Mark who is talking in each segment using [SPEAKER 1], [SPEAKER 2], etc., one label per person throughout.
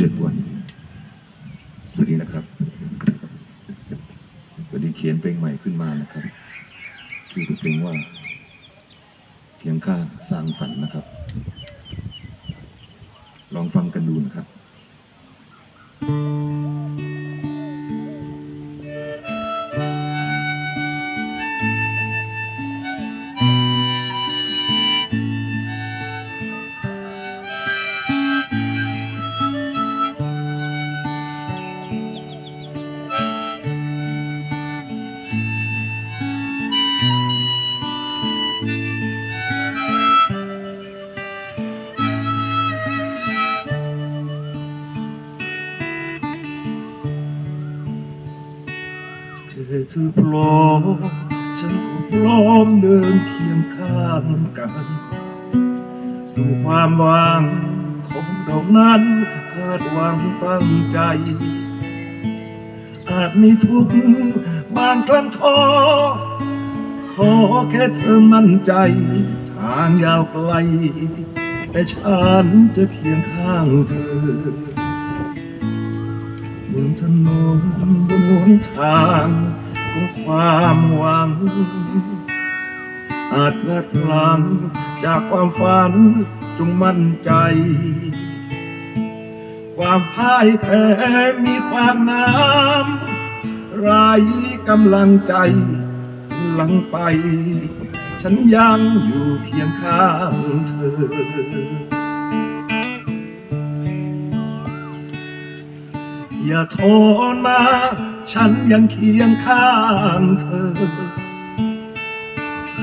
[SPEAKER 1] เจ็ดวันสวัสดีนะครับสวัสดีเขียนเพลงใหม่ขึ้นมานะครับชื่อเพลงว่าเพียงค่าสร้างฝันนะครับ ลองฟังกันดูนะครับ นั้นคาดหวังตั้งใจ อาจมีทุกข์บางครั้งท้อขอแค่เธอมั่นใจ ทางยาวไกล แต่ฉันจะเคียงข้างเธอบนถนนบนหนทางของความหวัง อาจพลาดพลังจากความฝันจงมั่นใจ ความพ่ายแพ้มีความน้ำไรกำลังใจหลังไป ฉันยังอยู่เคียงข้างเธออย่าโท้อนะฉันยังเคียงข้างเธอ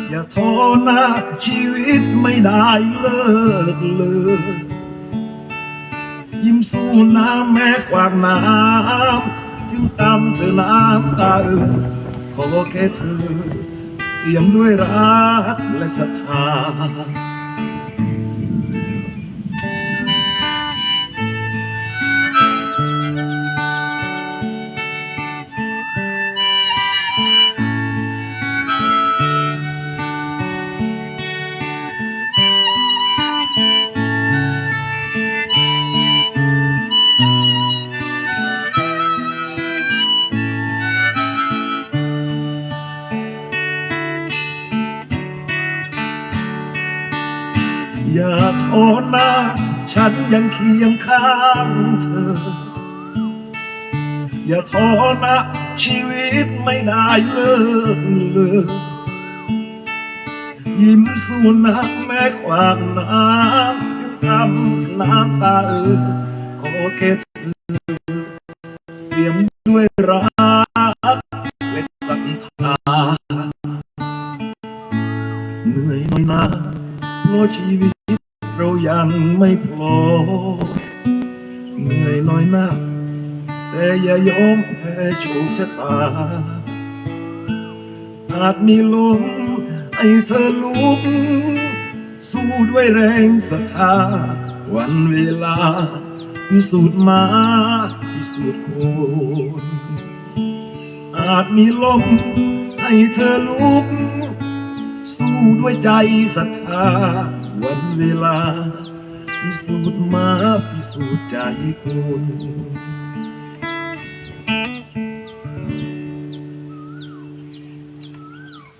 [SPEAKER 1] อย่าโท้อนะชีวิตไม่ได้เลิกเลย สู้น้ำแม้กวางน้ำถึงตำเธอน้ำตาเอ่อขอแค่เธอเตรียมด้วยรักและศรัทธา อย่าท้อนะฉันยังเคียงข้างเธอ อย่าท้อนะชีวิตไม่ได้เลิกเลยยิ้มสู้นะแม้ความน้ำยังทำน้ำตาเออขอแค่เธอเตรียมด้วยรัก ยังไม่พอเหนื่อยน่อยนะแต่อย่ายอมแพ้โชคชะตา อาจมีลมให้เธอลุก สู้ด้วยแรงศรัทธา วันเวลา พิสูจน์มา พิสูจน์คนอาจมีลมให้เธอลุก สู้ด้วยใจศรัทธา วันเวลา พิสูจน์มาพิสูจน์ใจคน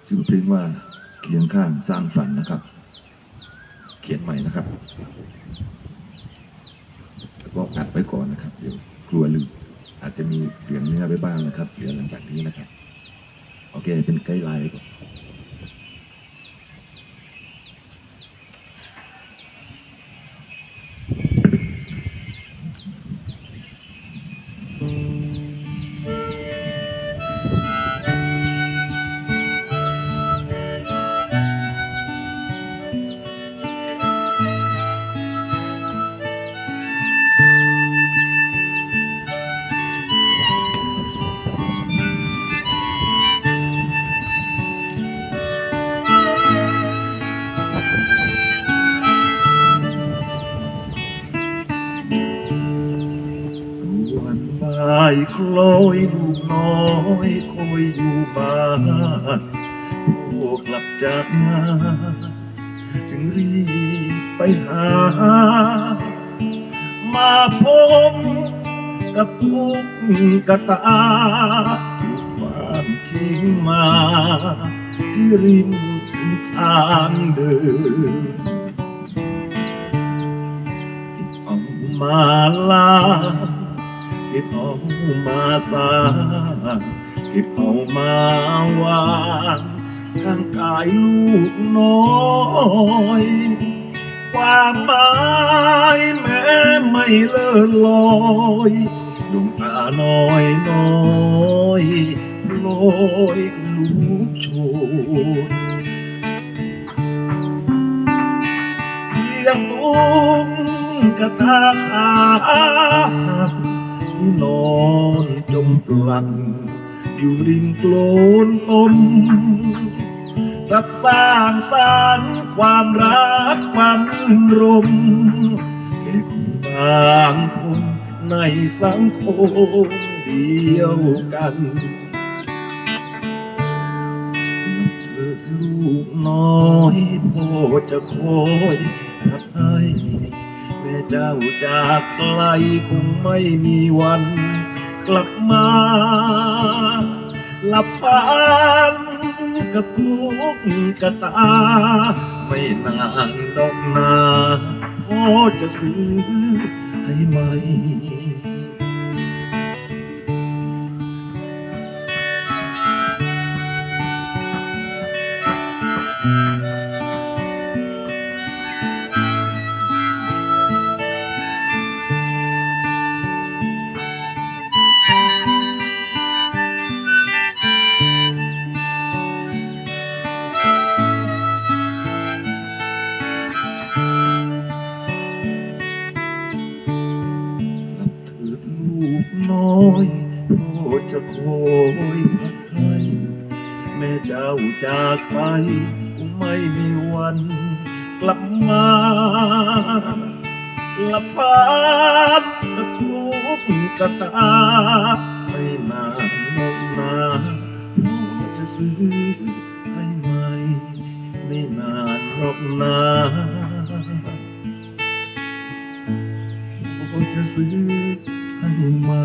[SPEAKER 1] ชื่อเพลงว่าเคียงข้างสร้างฝันนะครับ เขียนใหม่นะครับแล้วก็อัดไว้ก่อนนะครับ เดี๋ยวกลัวลืมอาจจะมีเปลี่ยนเนื้อไปบ้างนะครับเดี๋ยวหลังจากนี้นะครับ โอเค เป็นไกด์ไลน์ก่อน คล้อยลูกน้อยคอยอยู่บ้านพวกกลับจากงานจึงรีบไปหา มาพบกับทุกกตาความทิ้งมาที่ริมทางเดิน เอามาสร้างที่เอามาวางข้างกายลูกน้อยความหมายแม้ไม่เลื่อนลอยดวงตาน้อยน้อยลอยลูกโชนเพียงตุ้งกระตาขา นอนจมปลันอยู่ริมโคลนต้มกับสร้างสรรค์ความรักความรื่นรมแก่คนบางคนในสังคมเดียวกันลูกน้อยพ่อจะคอยพักให้ เจ้าจากไกลคงไม่มีวัน กลับมาหลับฝันกับทุกกระตา ไม่นานดอกนาพ่อจะซื้อให้ไหม จากไปคงไม่มีวัน กลับมาหลับฝันกับทุกกตา ไม่นานนอกนาพ่อจะซื้อให้ใหม่ไม่นานหรอกนาก็จะซื้อให้ใหม่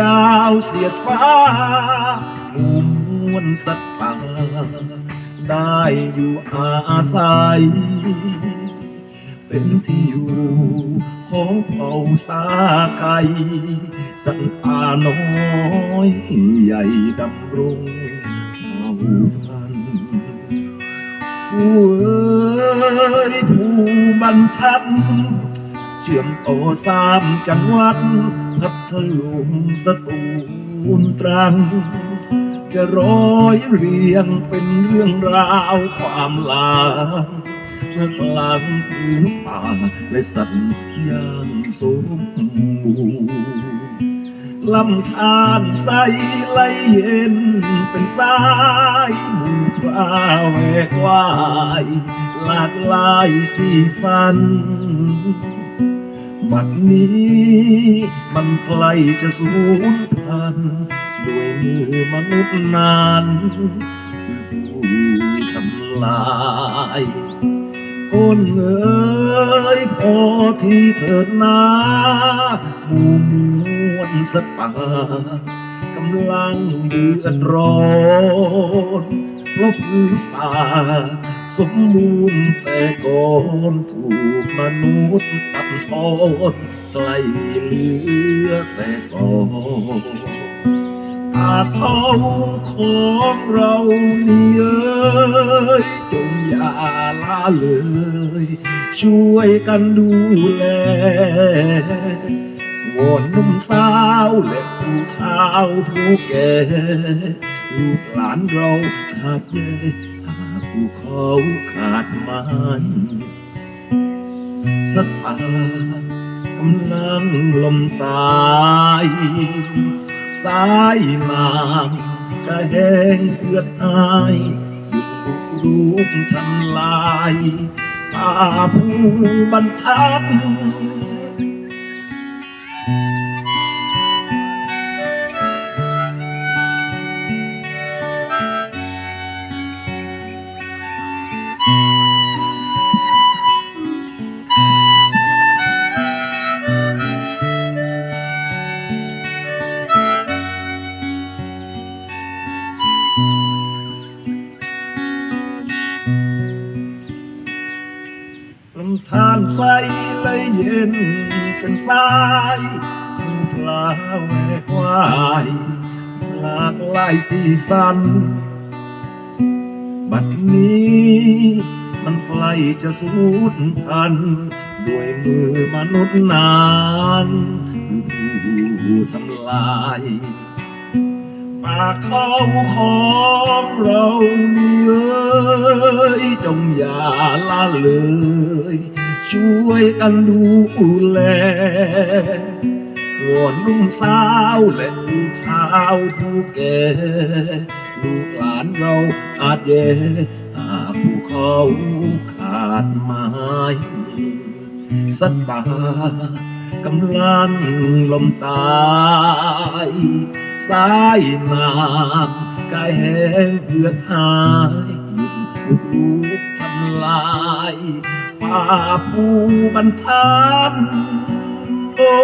[SPEAKER 1] ยาวเสียดฟ้าหมู่มวลสัตว์ป่าได้อยู่อาศัย เป็นที่อยู่ของเผ่าสาไก่สัตว์ป่าน้อยใหญ่ดำรงเผ่าพันธุ์ผู้เอ๋ยผู้บัญชัน ชื่อมต่อสามจังหวัดพัทลุงสตูลตรัง จะร้อยเรียงเป็นเรื่องราวความหลางเมื่อกลางพื้นป่าและสัตว์ย่างสมบูรณ์ลำธารใสไหลเย็นเป็นสายหมู่ปลาแหวกว่าย หลากหลายสีสัน บัดนี้ มันใกล้จะสูญพันธุ์ด้วยมือมนุษย์นานผู้ทำลายคนเอ๋ยพอที่เถิดนาหมู่มวลสัตว์ป่ากำลังเดือดร้อนเพราะพื้นป่า สมบูรณ์แต่ก่อนถูกมนุษย์ตัดทอนใกล้เหลือแต่ก่อนอาทองของเรานี่เอ้ยจงอย่าละเลย ช่วยกันดูแลวอนนุ่มสาวและผู้เฒ่าผู้แก่ลูกหลานเราขาดแย่ ผู้เขาขาดไม้สัตากำลังลมตายสายน้ำกระแหงเกือดหายหยุดบุกรุกทำลายป่าผู้บรรทัด ลำธารใสไหลเย็นเป็นสายผู้พลาแหวกว่ายหลากหลายสีสัน บัดนี้มันใกล้จะสูญพันธุ์ด้วยมือมนุษย์นานผู้ทำลาย ป่าเขาของเรานี่เอ้ยจงอย่าละเลย ช่วยกันดูแลวอนนุ่มสาวและผู้เฒ่าผู้แก่ลูกหลานเราอาจแย่หากผู้เขาขาดไม้สัตว์ป่ากำลังลมตาย สายน้ำกายแห้งเหือดหายหยุดถูกลูกทำลายป่าปูบรรทัดโอ้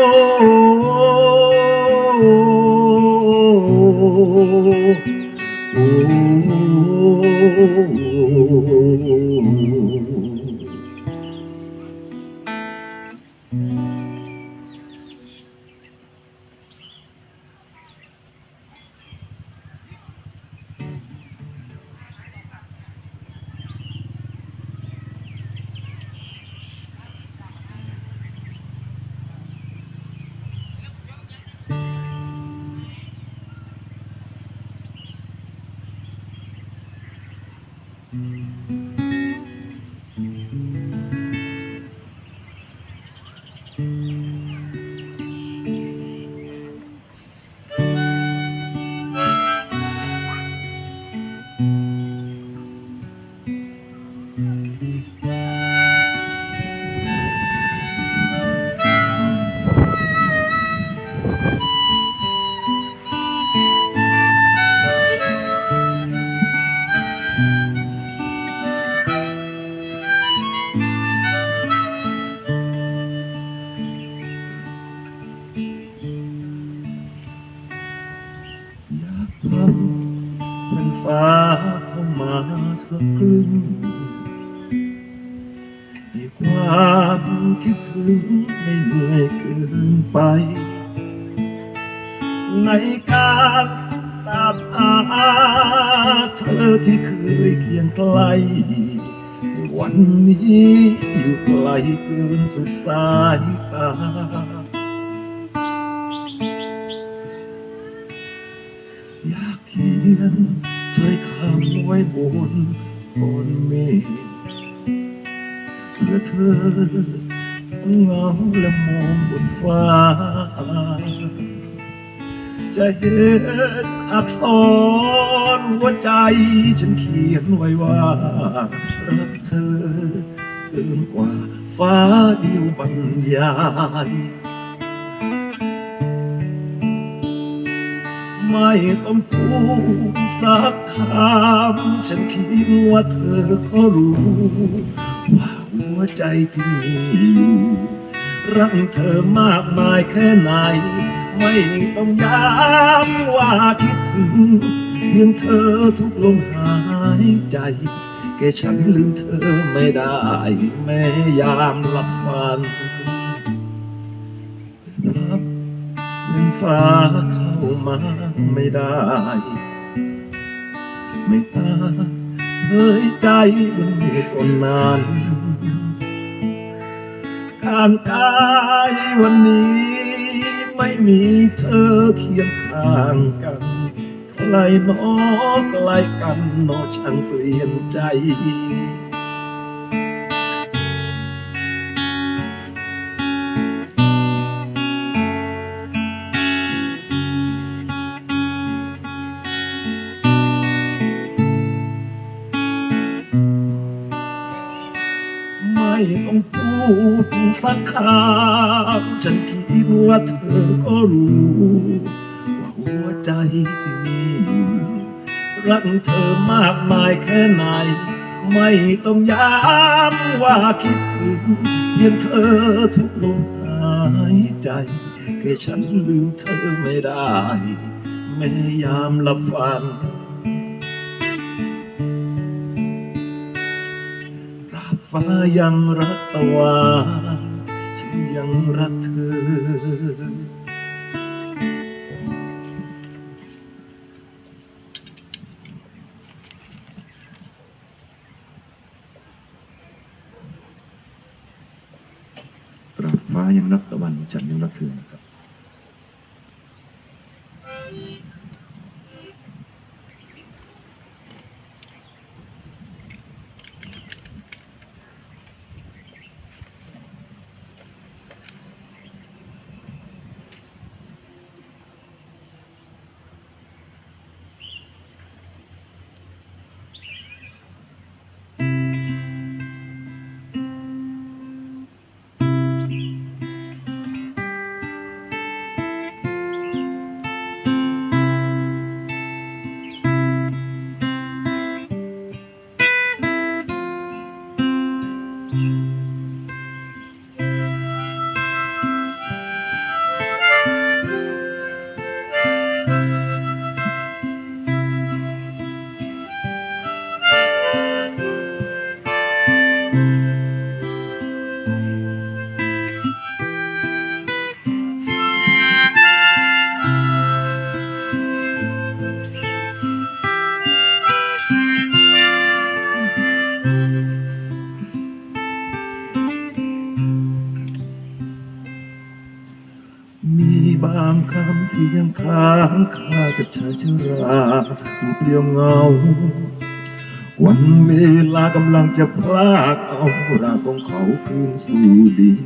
[SPEAKER 1] ในการตามหาเธอที่เคยเคียงไกล วันนี้อยู่ไกลเกินสุดสายตาอยากเขียนถ้อยคำไว้บนบนเมฆเพื่อเธอเงาและมองบนฟ้า จะเห็นอักษรหัวใจฉันเขียนไว้ว่ารักเธอเกินกว่าฟ้าเดียวบรรยายไม่ต้องพูดสักคำฉันคิดว่าเธอก็รู้ว่าหัวใจที่มีอยู่รักเธอมากมายแค่ไหน ไม่ต้องย้ำว่าคิดถึงเพียงเธอทุกลมหายใจแค่ฉันลืมเธอไม่ได้แม้ยามหลับฝันรับเงินฟ้าเข้ามาไม่ได้ ไม่กล้าเผยใจบนมีคนนั้นข้างกายวันนี้ ไม่มีเธอเคียงข้างกันใครหนอไกลกันหนอช่างเปลี่ยนใจไม่ต้องพูดสักคำ ฉันคิดว่าเธอก็รู้ ว่าหัวใจที่มีอยู่รักเธอมากมายแค่ไหน ไม่ต้องย้ำว่าคิดถึงเพียงเธอทุกลมหายใจแค่ฉันลืมเธอไม่ได้แม้ยามลับฝันราบฟ้ายังรักตะวัน ยังรักเธอตราบฟ้ายังรักตะวันฉันยังรักเธอ บางคำที่ยังค้างคากับชายชราเปลี่ยวเงา วันเวลากำลังจะพลากเอาร่างของเขาคืนสู่ดิน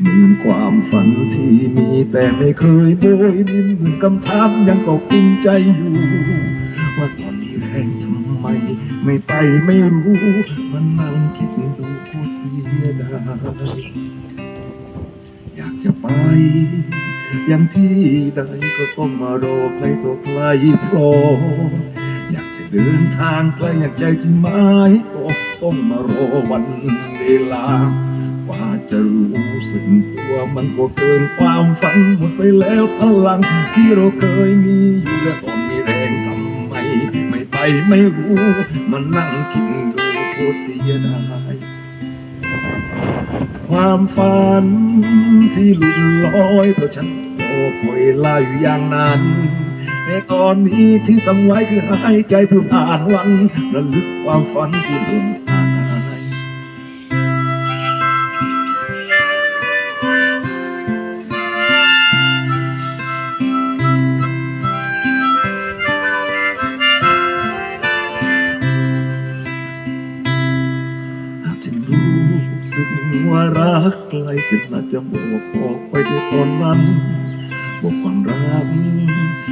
[SPEAKER 1] เหมือนความฝันที่มีแต่ไม่เคยโบยบินเหมือนคำถามยังก็กุมใจอยู่ ว่าตอนนี้แรงทำไม ไม่ไปไม่รู้ มันนั่งคิดดูโคตรเสียดายอยากจะไป อย่างที่ใดก็ต้องมารอใครต่อใครพร้อมอยากจะเดินทางไกลอยากใจจริงไหมก็ต้องมารอวันเวลาว่าจะรู้สึกตัวมันก็เกินความฝันหมดไปแล้วพลังที่เราเคยมีอยู่และตอนมีแรงทำไมไม่ไปไม่รู้มันนั่งคิดดูโคตรเสียดายความฝันที่หลุดลอยเพราะฉัน คอยลาอยู่อย่างนั้นแต่ตอนนี้ที่ทำไว้คือหายใจเพื่อผ่านวันระลึกความฝันที่หล่นหายหาฉันรู้สึกว่ารักไกลจนน่าจะบอกออกไปในตอนนั้น บอกความรัก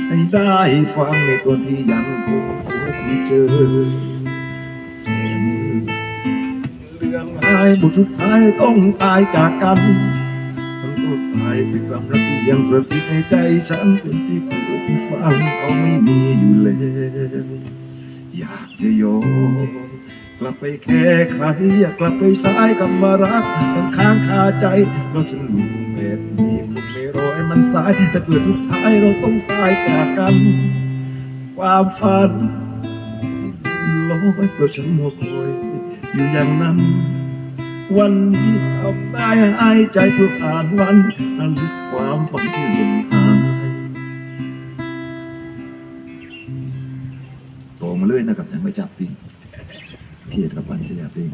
[SPEAKER 1] ให้ได้ฟังในตัวที่ยังคงพบเจอเรื่องหายบทสุดท้ายต้องตายจากกันมันต้องตายเป็นความรักที่ยังประสิทธิ์ในใจฉันเป็นที่เกิดที่ฟังก็ไม่มีอยู่แล้วอยากจะโยนกลับไปแค่ใครอยากกลับไปสายกับมารักยังค้างคาใจเพราะฉันรู้แบบนี้ มันสายแต่เกิดสุดท้ายเราต้องตายจากกัน ความฝันลอยเพราะฉันหัวคอยอยู่อย่างนั้น วันนี้ทำได้หายใจเพื่อผ่านวันนั้นลึกความฝันที่ล่นหายโตมาเรื่อยนะครับยังไม่จับจริงเครียดกับปัญญาเพลง